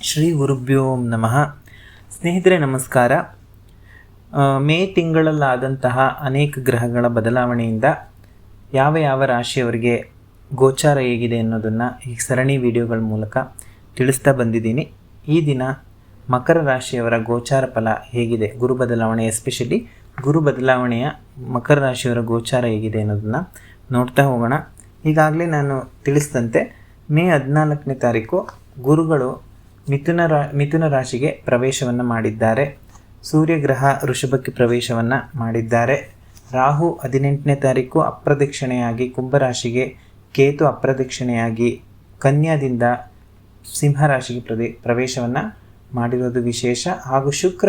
ಶ್ರೀ ಗುರುಭ್ಯೋ ನಮಃ. ಸ್ನೇಹಿತರೆ, ನಮಸ್ಕಾರ. ಮೇ ತಿಂಗಳಲ್ಲಾದಂತಹ ಅನೇಕ ಗ್ರಹಗಳ ಬದಲಾವಣೆಯಿಂದ ಯಾವ ಯಾವ ರಾಶಿಯವರಿಗೆ ಗೋಚಾರ ಹೇಗಿದೆ ಅನ್ನೋದನ್ನು ಈ ಸರಣಿ ವಿಡಿಯೋಗಳ ಮೂಲಕ ತಿಳಿಸ್ತಾ ಬಂದಿದ್ದೀನಿ. ಈ ದಿನ ಮಕರ ರಾಶಿಯವರ ಗೋಚಾರ ಫಲ ಹೇಗಿದೆ? ಗುರು ಬದಲಾವಣೆ, ಎಸ್ಪೆಷಲಿ ಗುರು ಬದಲಾವಣೆಯ ಮಕರ ರಾಶಿಯವರ ಗೋಚಾರ ಹೇಗಿದೆ ಅನ್ನೋದನ್ನು ನೋಡ್ತಾ ಹೋಗೋಣ. ಈಗಾಗಲೇ ನಾನು ತಿಳಿಸಿದಂತೆ ಮೇ ಹದಿನಾಲ್ಕನೇ ತಾರೀಕು ಗುರುಗಳು ಮಿಥುನ ರಾ, ಮಿಥುನ ರಾಶಿಗೆ ಪ್ರವೇಶವನ್ನು ಮಾಡಿದ್ದಾರೆ. ಸೂರ್ಯಗ್ರಹ ಋಷಭಕ್ಕೆ ಪ್ರವೇಶವನ್ನು ಮಾಡಿದ್ದಾರೆ. ರಾಹು ಹದಿನೆಂಟನೇ ತಾರೀಕು ಅಪ್ರದಕ್ಷಿಣೆಯಾಗಿ ಕುಂಭರಾಶಿಗೆ ಕೇತು ಅಪ್ರದಕ್ಷಿಣೆಯಾಗಿ ಕನ್ಯಾದಿಂದ ಸಿಂಹರಾಶಿಗೆ ಪ್ರದೇ, ಪ್ರವೇಶವನ್ನು ಮಾಡಿರೋದು ವಿಶೇಷ. ಹಾಗೂ ಶುಕ್ರ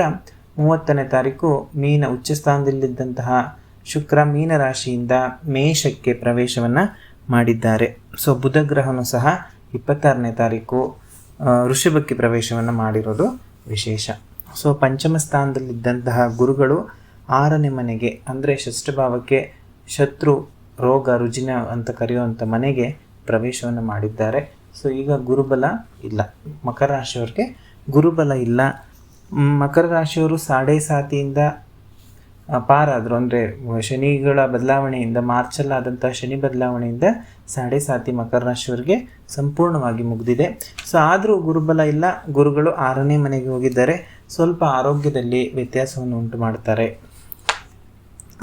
ಮೂವತ್ತನೇ ತಾರೀಕು ಮೀನ ಉಚ್ಚ ಸ್ಥಾನದಲ್ಲಿದ್ದಂತಹ ಶುಕ್ರ ಮೀನ ರಾಶಿಯಿಂದ ಮೇಷಕ್ಕೆ ಪ್ರವೇಶವನ್ನು ಮಾಡಿದ್ದಾರೆ. ಸೊ, ಬುಧ ಗ್ರಹನೂ ಸಹ ಇಪ್ಪತ್ತಾರನೇ ತಾರೀಕು ಆ, ವೃಷಭಕ್ಕೆ ಪ್ರವೇಶವನ್ನು ಮಾಡಿರೋದು ವಿಶೇಷ. ಸೊ ಪಂಚಮ ಸ್ಥಾನದಲ್ಲಿದ್ದಂತಹ ಗುರುಗಳು ಆರನೇ ಮನೆಗೆ ಅಂದರೆ ಷಷ್ಠಭಾವಕ್ಕೆ ಶತ್ರು ರೋಗ ರುಜಿನ ಅಂತ ಕರೆಯುವಂಥ ಮನೆಗೆ ಪ್ರವೇಶವನ್ನು ಮಾಡಿದ್ದಾರೆ. ಸೊ ಈಗ ಗುರುಬಲ ಇಲ್ಲ. ಮಕರ ರಾಶಿಯವ್ರಿಗೆ ಗುರುಬಲ ಇಲ್ಲ. ಮಕರ ರಾಶಿಯವರು ಸಾಡೆ ಸಾತಿಯಿಂದ ಪಾರಾದರು ಅಂದರೆ, ಶನಿಗಳ ಬದಲಾವಣೆಯಿಂದ, ಮಾರ್ಚಲ್ಲಾದಂಥ ಶನಿ ಬದಲಾವಣೆಯಿಂದ ಸಾಡೆ ಸಾತಿ ಮಕರ ರಾಶಿಯವರಿಗೆ ಸಂಪೂರ್ಣವಾಗಿ ಮುಗಿದಿದೆ. ಸೊ ಆದರೂ ಗುರುಬಲ ಇಲ್ಲ. ಗುರುಗಳು ಆರನೇ ಮನೆಗೆ ಹೋಗಿದ್ದಾರೆ. ಸ್ವಲ್ಪ ಆರೋಗ್ಯದಲ್ಲಿ ವ್ಯತ್ಯಾಸವನ್ನು ಉಂಟು ಮಾಡ್ತಾರೆ.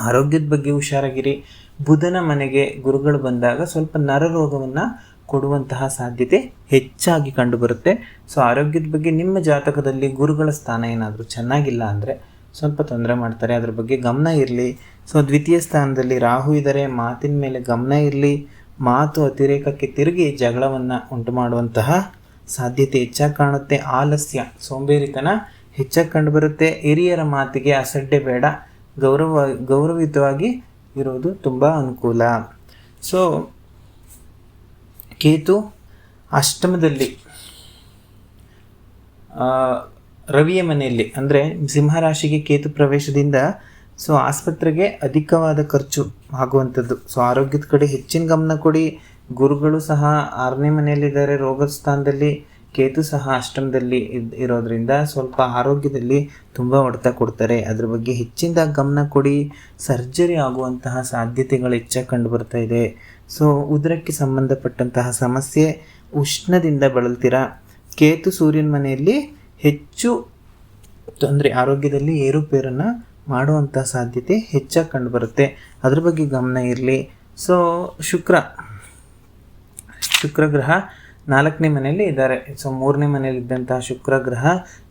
ಆರೋಗ್ಯದ ಬಗ್ಗೆ ಹುಷಾರಾಗಿರಿ. ಬುಧನ ಮನೆಗೆ ಗುರುಗಳು ಬಂದಾಗ ಸ್ವಲ್ಪ ನರರೋಗವನ್ನು ಕೊಡುವಂತಹ ಸಾಧ್ಯತೆ ಹೆಚ್ಚಾಗಿ ಕಂಡುಬರುತ್ತೆ. ಸೊ ಆರೋಗ್ಯದ ಬಗ್ಗೆ ನಿಮ್ಮ ಜಾತಕದಲ್ಲಿ ಗುರುಗಳ ಸ್ಥಾನ ಏನಾದರೂ ಚೆನ್ನಾಗಿಲ್ಲ ಅಂದರೆ ಸ್ವಲ್ಪ ತೊಂದರೆ ಮಾಡ್ತಾರೆ. ಅದ್ರ ಬಗ್ಗೆ ಗಮನ ಇರಲಿ. ಸೊ ದ್ವಿತೀಯ ಸ್ಥಾನದಲ್ಲಿ ರಾಹು ಇದ್ದಾರೆ ಮಾತಿನ ಮೇಲೆ ಗಮನ ಇರಲಿ. ಮಾತು ಅತಿರೇಕಕ್ಕೆ ತಿರುಗಿ ಜಗಳವನ್ನು ಉಂಟು ಮಾಡುವಂತಹ ಸಾಧ್ಯತೆ ಹೆಚ್ಚಾಗಿ ಕಾಣುತ್ತೆ. ಆಲಸ್ಯ, ಸೋಂಬೇರಿತನ ಹೆಚ್ಚಾಗಿ ಕಂಡುಬರುತ್ತೆ. ಹಿರಿಯರ ಮಾತಿಗೆ ಅಸಡ್ಡೆ ಬೇಡ. ಗೌರವ, ಗೌರವಯುತವಾಗಿ ಇರೋದು ತುಂಬ ಅನುಕೂಲ. ಸೊ ಕೇತು ಅಷ್ಟಮದಲ್ಲಿ ರವಿಯ ಮನೆಯಲ್ಲಿ, ಅಂದರೆ ಸಿಂಹರಾಶಿಗೆ ಕೇತು ಪ್ರವೇಶದಿಂದ ಸೊ ಆಸ್ಪತ್ರೆಗೆ ಅಧಿಕವಾದ ಖರ್ಚು ಆಗುವಂಥದ್ದು. ಸೊ ಆರೋಗ್ಯದ ಕಡೆ ಹೆಚ್ಚಿನ ಗಮನ ಕೊಡಿ. ಗುರುಗಳು ಸಹ ಆರನೇ ಮನೆಯಲ್ಲಿದ್ದಾರೆ. ರೋಗದ ಸ್ಥಾನದಲ್ಲಿ ಕೇತು ಸಹ ಅಷ್ಟಮದಲ್ಲಿ ಇರೋದ್ರಿಂದ ಸ್ವಲ್ಪ ಆರೋಗ್ಯದಲ್ಲಿ ತುಂಬ ಹೊಡೆತ ಕೊಡ್ತಾರೆ. ಅದ್ರ ಬಗ್ಗೆ ಹೆಚ್ಚಿಂದ ಗಮನ ಕೊಡಿ. ಸರ್ಜರಿ ಆಗುವಂತಹ ಸಾಧ್ಯತೆಗಳು ಹೆಚ್ಚಾಗಿ ಕಂಡು ಬರ್ತಾ ಇದೆ. ಸೊ ಉದರಕ್ಕೆ ಸಂಬಂಧಪಟ್ಟಂತಹ ಸಮಸ್ಯೆ ಉಷ್ಣದಿಂದ ಬಳಲ್ತೀರಾ? ಕೇತು ಸೂರ್ಯನ ಮನೆಯಲ್ಲಿ ಹೆಚ್ಚು ತೊಂದರೆ ಆರೋಗ್ಯದಲ್ಲಿ ಏರುಪೇರನ್ನು ಮಾಡುವಂಥ ಸಾಧ್ಯತೆ ಹೆಚ್ಚಾಗಿ ಕಂಡುಬರುತ್ತೆ ಅದ್ರ ಬಗ್ಗೆ ಗಮನ ಇರಲಿ. ಸೊ ಶುಕ್ರ. ಶುಕ್ರ ಗ್ರಹ ನಾಲ್ಕನೇ ಮನೆಯಲ್ಲಿ ಇದ್ದಾರೆ. ಸೊ ಮೂರನೇ ಮನೆಯಲ್ಲಿ ಇದ್ದಂತಹ ಶುಕ್ರ ಗ್ರಹ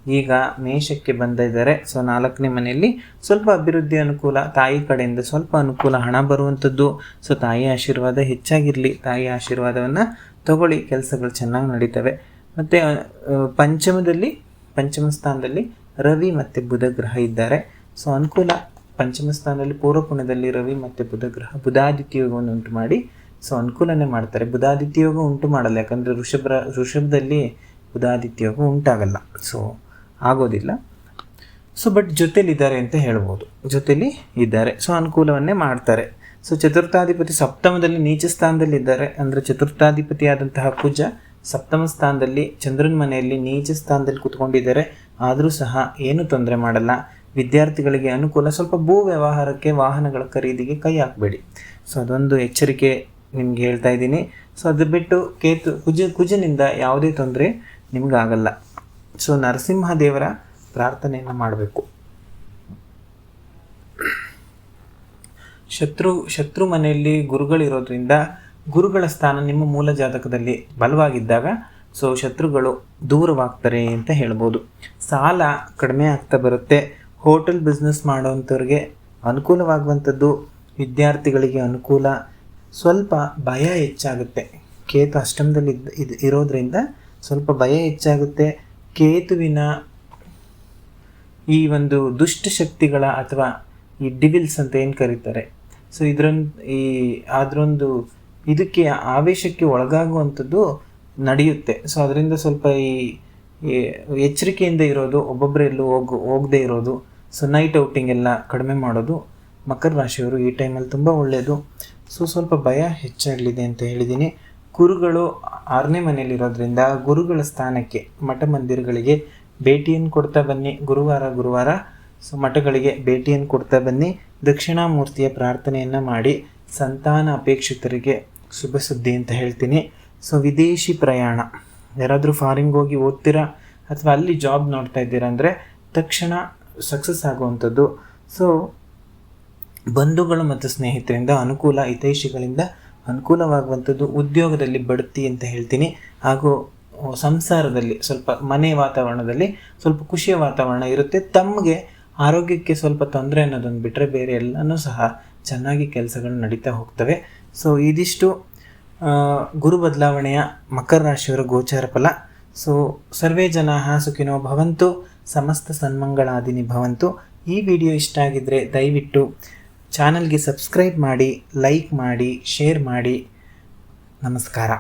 ಈಗ ಮೇಷಕ್ಕೆ ಬಂದ ಇದ್ದಾರೆ. ಸೊ ನಾಲ್ಕನೇ ಮನೆಯಲ್ಲಿ ಸ್ವಲ್ಪ ಅಭಿವೃದ್ಧಿ ಅನುಕೂಲ, ತಾಯಿ ಕಡೆಯಿಂದ ಸ್ವಲ್ಪ ಅನುಕೂಲ, ಹಣ ಬರುವಂಥದ್ದು ಸೊ ತಾಯಿ ಆಶೀರ್ವಾದ ಹೆಚ್ಚಾಗಿರಲಿ. ತಾಯಿ ಆಶೀರ್ವಾದವನ್ನು ತಗೊಳ್ಳಿ. ಕೆಲಸಗಳು ಚೆನ್ನಾಗಿ ನಡೀತವೆ. ಮತ್ತು ಪಂಚಮದಲ್ಲಿ ಪಂಚಮ ಸ್ಥಾನದಲ್ಲಿ ರವಿ ಮತ್ತು ಬುಧ ಗ್ರಹ ಇದ್ದಾರೆ. ಸೊ ಅನುಕೂಲ ಪಂಚಮ ಸ್ಥಾನದಲ್ಲಿ ಪೂರ್ವ ಪುಣ್ಯದಲ್ಲಿ ರವಿ ಮತ್ತು ಬುಧ ಗ್ರಹ ಬುಧಾದಿತ್ಯ ಯೋಗವನ್ನು ಉಂಟು ಮಾಡಿ. ಸೊ ಅನುಕೂಲನೇ ಮಾಡ್ತಾರೆ. ಬುಧಾದಿತ್ಯ ಯೋಗ ಉಂಟು ಮಾಡಲ್ಲ, ಯಾಕಂದರೆ ಋಷಭ ಋಷಭದಲ್ಲಿ ಬುಧಾದಿತ್ಯ ಯೋಗ ಉಂಟಾಗಲ್ಲ. ಸೊ ಆಗೋದಿಲ್ಲ. ಸೊ ಬಟ್ ಜೊತೆಲಿದ್ದಾರೆ ಅಂತ ಹೇಳ್ಬೋದು. ಜೊತೆಲಿ ಇದ್ದಾರೆ. ಸೊ ಅನುಕೂಲವನ್ನೇ ಮಾಡ್ತಾರೆ. ಸೊ ಚತುರ್ಥಾಧಿಪತಿ ಸಪ್ತಮದಲ್ಲಿ ನೀಚ ಸ್ಥಾನದಲ್ಲಿದ್ದಾರೆ ಅಂದರೆ ಚತುರ್ಥಾಧಿಪತಿ ಆದಂತಹ ಕುಜ ಸಪ್ತಮ ಸ್ಥಾನದಲ್ಲಿ ಚಂದ್ರನ ಮನೆಯಲ್ಲಿ ನೀಚ ಸ್ಥಾನದಲ್ಲಿ ಕೂತ್ಕೊಂಡಿದ್ದಾರೆ. ಆದರೂ ಸಹ ಏನು ತೊಂದರೆ ಮಾಡಲ್ಲ. ವಿದ್ಯಾರ್ಥಿಗಳಿಗೆ ಅನುಕೂಲ. ಸ್ವಲ್ಪ ಭೂ ವ್ಯವಹಾರಕ್ಕೆ ವಾಹನಗಳ ಖರೀದಿಗೆ ಕೈ ಹಾಕಬೇಡಿ. ಸೊ, ಅದೊಂದು ಎಚ್ಚರಿಕೆ ನಿಮ್ಗೆ ಹೇಳ್ತಾ ಇದ್ದೀನಿ. ಸೊ, ಅದು ಬಿಟ್ಟು ಕೇತು, ಕುಜ, ಕುಜನಿಂದ ಯಾವುದೇ ತೊಂದರೆ ನಿಮಗಾಗಲ್ಲ. ಸೊ ನರಸಿಂಹ ದೇವರ ಪ್ರಾರ್ಥನೆಯನ್ನು ಮಾಡಬೇಕು. ಶತ್ರು ಶತ್ರು ಮನೆಯಲ್ಲಿ ಗುರುಗಳಿರೋದ್ರಿಂದ ಗುರುಗಳ ಸ್ಥಾನ ನಿಮ್ಮ ಮೂಲ ಜಾತಕದಲ್ಲಿ ಬಲವಾಗಿದ್ದಾಗ ಸೊ ಶತ್ರುಗಳು ದೂರವಾಗ್ತಾರೆ ಅಂತ ಹೇಳ್ಬೋದು. ಸಾಲ ಕಡಿಮೆ ಆಗ್ತಾ ಬರುತ್ತೆ. ಹೋಟೆಲ್ ಬಿಸ್ನೆಸ್ ಮಾಡೋವಂಥವ್ರಿಗೆ ಅನುಕೂಲವಾಗುವಂಥದ್ದು ವಿದ್ಯಾರ್ಥಿಗಳಿಗೆ ಅನುಕೂಲ. ಸ್ವಲ್ಪ ಭಯ ಹೆಚ್ಚಾಗುತ್ತೆ. ಕೇತು ಅಷ್ಟಮದಲ್ಲಿ ಇದ್ ಇರೋದ್ರಿಂದ ಸ್ವಲ್ಪ ಭಯ ಹೆಚ್ಚಾಗುತ್ತೆ. ಕೇತುವಿನ ಈ ಒಂದು ದುಷ್ಟಶಕ್ತಿಗಳ ಅಥವಾ ಈ ಡಿವಿಲ್ಸ್ ಅಂತ ಏನು ಕರೀತಾರೆ? ಸೊ ಇದರೊಂದು, ಈ ಅದರೊಂದು ಇದಕ್ಕೆ ಆವೇಶಕ್ಕೆ ಒಳಗಾಗುವಂಥದ್ದು ನಡೆಯುತ್ತೆ. ಸೊ ಅದರಿಂದ ಸ್ವಲ್ಪ ಈ ಎಚ್ಚರಿಕೆಯಿಂದ ಇರೋದು ಒಬ್ಬೊಬ್ಬರೆಲ್ಲೂ ಹೋಗು, ಹೋಗದೆ ಇರೋದು ಸೊ ನೈಟ್ ಔಟಿಂಗ್ ಎಲ್ಲ ಕಡಿಮೆ ಮಾಡೋದು ಮಕರ ರಾಶಿಯವರು ಈ ಟೈಮಲ್ಲಿ ತುಂಬ ಒಳ್ಳೆಯದು ಸೊ ಸ್ವಲ್ಪ ಭಯ ಹೆಚ್ಚಾಗಲಿದೆ ಅಂತ ಹೇಳಿದ್ದೀನಿ. ಗುರುಗಳು ಆರನೇ ಮನೆಯಲ್ಲಿರೋದ್ರಿಂದ ಗುರುಗಳ ಸ್ಥಾನಕ್ಕೆ ಮಠ ಮಂದಿರಗಳಿಗೆ ಭೇಟಿಯನ್ನು ಕೊಡ್ತಾ ಬನ್ನಿ. ಗುರುವಾರ ಗುರುವಾರ ಸೊ ಮಠಗಳಿಗೆ ಭೇಟಿಯನ್ನು ಕೊಡ್ತಾ ಬನ್ನಿ. ದಕ್ಷಿಣಾಮೂರ್ತಿಯ ಪ್ರಾರ್ಥನೆಯನ್ನು ಮಾಡಿ ಸಂತಾನ ಅಪೇಕ್ಷಿತರಿಗೆ ಶುಭ ಸುದ್ದಿ ಅಂತ ಹೇಳ್ತೀನಿ. ಸೊ, ವಿದೇಶಿ ಪ್ರಯಾಣ. ಯಾರಾದರೂ ಫಾರಿನ್ಗೆ ಹೋಗಿ ಓದ್ತೀರಾ? ಅಥವಾ ಅಲ್ಲಿ ಜಾಬ್ ನೋಡ್ತಾ ಇದ್ದೀರಾ ಅಂದರೆ ತಕ್ಷಣ ಸಕ್ಸಸ್ ಆಗುವಂಥದ್ದು. ಸೊ ಬಂಧುಗಳು ಮತ್ತು ಸ್ನೇಹಿತರಿಂದ ಅನುಕೂಲ, ಹಿತೈಷಿಗಳಿಂದ ಅನುಕೂಲವಾಗುವಂಥದ್ದು ಉದ್ಯೋಗದಲ್ಲಿ ಬಡ್ತಿ ಅಂತ ಹೇಳ್ತೀನಿ. ಹಾಗೂ ಸಂಸಾರದಲ್ಲಿ ಸ್ವಲ್ಪ ಮನೆ ವಾತಾವರಣದಲ್ಲಿ ಸ್ವಲ್ಪ ಖುಷಿಯ ವಾತಾವರಣ ಇರುತ್ತೆ. ತಮಗೆ ಆರೋಗ್ಯಕ್ಕೆ ಸ್ವಲ್ಪ ತೊಂದರೆ ಅನ್ನೋದೊಂದು ಬಿಟ್ಟರೆ ಬೇರೆ ಎಲ್ಲನೂ ಸಹ ಚೆನ್ನಾಗಿ ಕೆಲಸಗಳು ನಡೀತಾ ಹೋಗ್ತವೆ. ಸೊ ಇದಿಷ್ಟು ಗುರು ಬದಲಾವಣೆಯ ಮಕರ ರಾಶಿಯವರ ಗೋಚಾರ ಫಲ. ಸೊ ಸರ್ವೇ ಜನ ಸುಖಿನೋ ಭವಂತು, ಸಮಸ್ತ ಸನ್ಮಂಗಳಾದಿನಿ ಭವಂತು. ಈ ವಿಡಿಯೋ ಇಷ್ಟ ಆಗಿದ್ದರೆ ದಯವಿಟ್ಟು ಚಾನಲ್ಗೆ ಸಬ್ಸ್ಕ್ರೈಬ್ ಮಾಡಿ, ಲೈಕ್ ಮಾಡಿ, ಶೇರ್ ಮಾಡಿ. ನಮಸ್ಕಾರ.